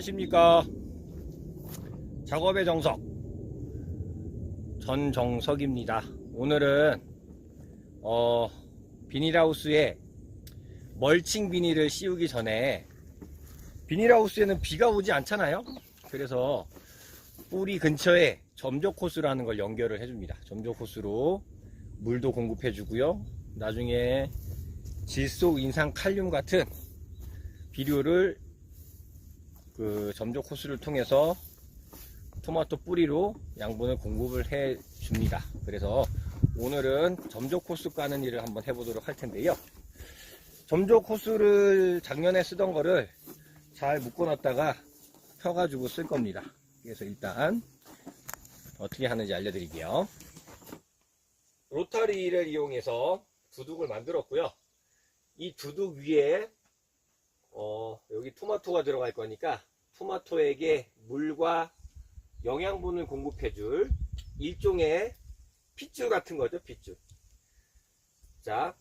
안녕하십니까? 작업의 정석 전정석입니다. 오늘은 어, 비닐하우스에 멀칭 비닐을 씌우기 전에 비닐하우스에는 비가 오지 않잖아요? 그래서 뿌리 근처에 점적 호스라는 걸 연결을 해줍니다. 점적 호스로 물도 공급해 주고요. 나중에 질소 인상 칼륨 같은 비료를 그 점적 호스를 통해서 토마토 뿌리로 양분을 공급을 해 줍니다. 그래서 오늘은 점적 호스 까는 일을 한번 해보도록 할 텐데요. 점적 호스를 작년에 쓰던 거를 잘 묶어놨다가 펴가지고 쓸 겁니다. 그래서 일단 어떻게 하는지 알려드릴게요. 로타리를 이용해서 두둑을 만들었고요. 이 두둑 위에 어, 여기 토마토가 들어갈 거니까 토마토에게 물과 영양분을 공급해줄 일종의 핏줄 같은 거죠, 핏줄. 자,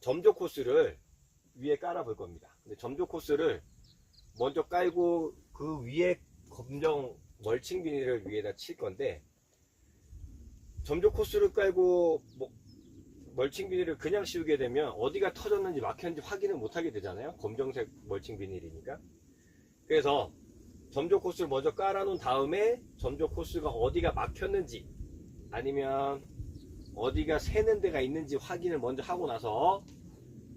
점적 코스를 위에 깔아 볼 겁니다. 근데 점적 코스를 먼저 깔고 그 위에 검정 멀칭 비닐을 위에다 칠 건데 점적 코스를 깔고 뭐 멀칭 비닐을 그냥 씌우게 되면 어디가 터졌는지 막혔는지 확인을 못하게 되잖아요. 검정색 멀칭 비닐이니까. 그래서 점적 코스를 먼저 깔아놓은 다음에 점적 코스가 어디가 막혔는지 아니면 어디가 새는 데가 있는지 확인을 먼저 하고 나서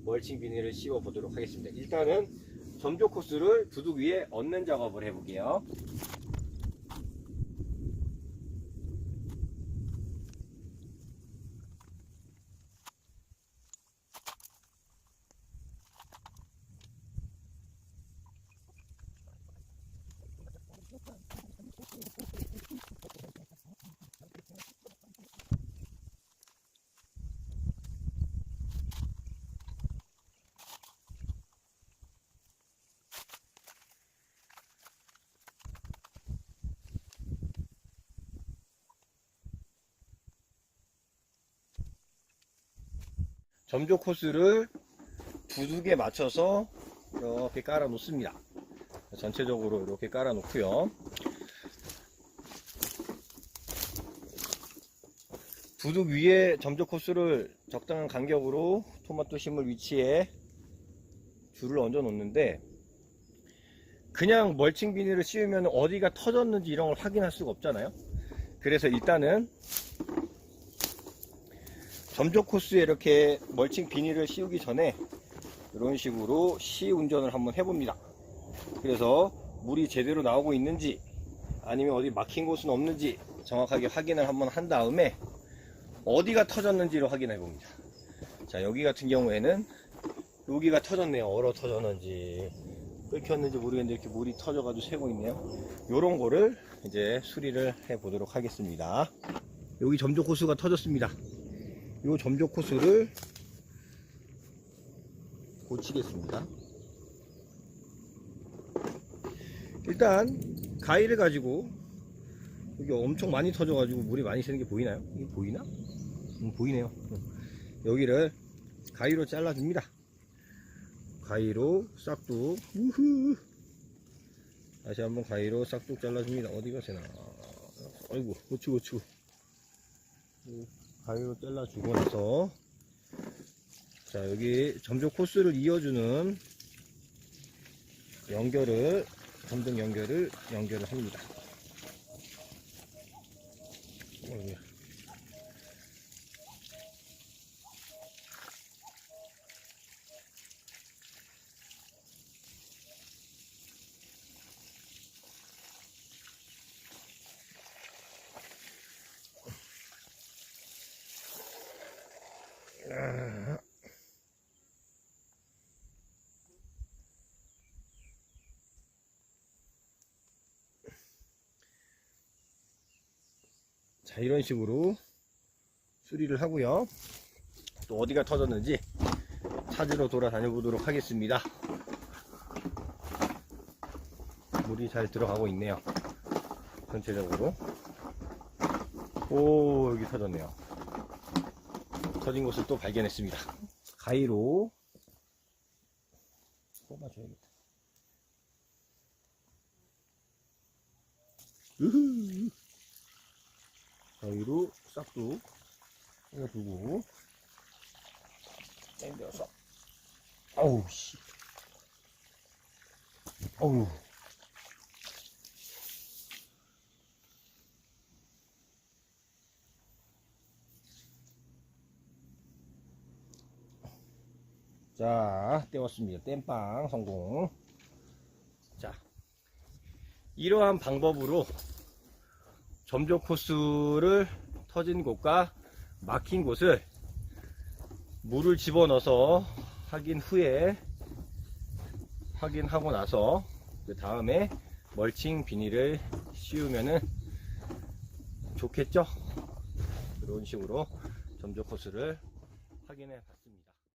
멀칭 비닐을 씌워 보도록 하겠습니다. 일단은 점적 코스를 두둑 위에 얹는 작업을 해볼게요. 점적 코스를 두둑에 맞춰서 이렇게 깔아 놓습니다. 전체적으로 이렇게 깔아 놓고요. 두둑 위에 점적 코스를 적당한 간격으로 토마토 심을 위치에 줄을 얹어 놓는데 그냥 멀칭 비닐을 씌우면 어디가 터졌는지 이런 걸 확인할 수가 없잖아요. 그래서 일단은 점적 코스에 이렇게 멀칭 비닐을 씌우기 전에 이런 식으로 시 운전을 한번 해봅니다. 그래서 물이 제대로 나오고 있는지 아니면 어디 막힌 곳은 없는지 정확하게 확인을 한번 한 다음에 어디가 터졌는지를 확인해 봅니다. 자 여기 같은 경우에는 여기가 터졌네요. 얼어 터졌는지 끓였는지 모르겠는데 이렇게 물이 터져 가지고 새고 있네요. 요런 거를 이제 수리를 해 보도록 하겠습니다. 여기 점적 호스가 터졌습니다. 요 점적 코스를 고치겠습니다. 일단 가위를 가지고 여기 엄청 많이 터져 가지고 물이 많이 새는 게 보이나요? 이게 보이나? 음, 보이네요. 음. 여기를 가위로 잘라줍니다. 가위로 싹둑 우후 다시 한번 가위로 싹둑 잘라줍니다. 어디가 새나? 아이고 고추 고추. 가위로 잘라주고 나서 자 여기 점적 코스를 이어주는 연결을 점등 연결을 연결을 합니다. 자 이런 식으로 수리를 하고요 또 어디가 터졌는지 찾으러 돌아다녀 보도록 하겠습니다 물이 잘 들어가고 있네요 전체적으로 오 여기 터졌네요 터진 곳을 또 발견했습니다. 가위로 뽑아줘야겠다. 으흐. 가위로 싹둑 해두고 당겨서. 어우 씨. 어우. 자 떼었습니다. 땜빵 성공. 자 이러한 방법으로 점조 코스를 터진 곳과 막힌 곳을 물을 집어넣어서 확인 후에 확인하고 나서 그 다음에 멀칭 비닐을 씌우면은 좋겠죠? 이런 식으로 점조 코스를 확인해.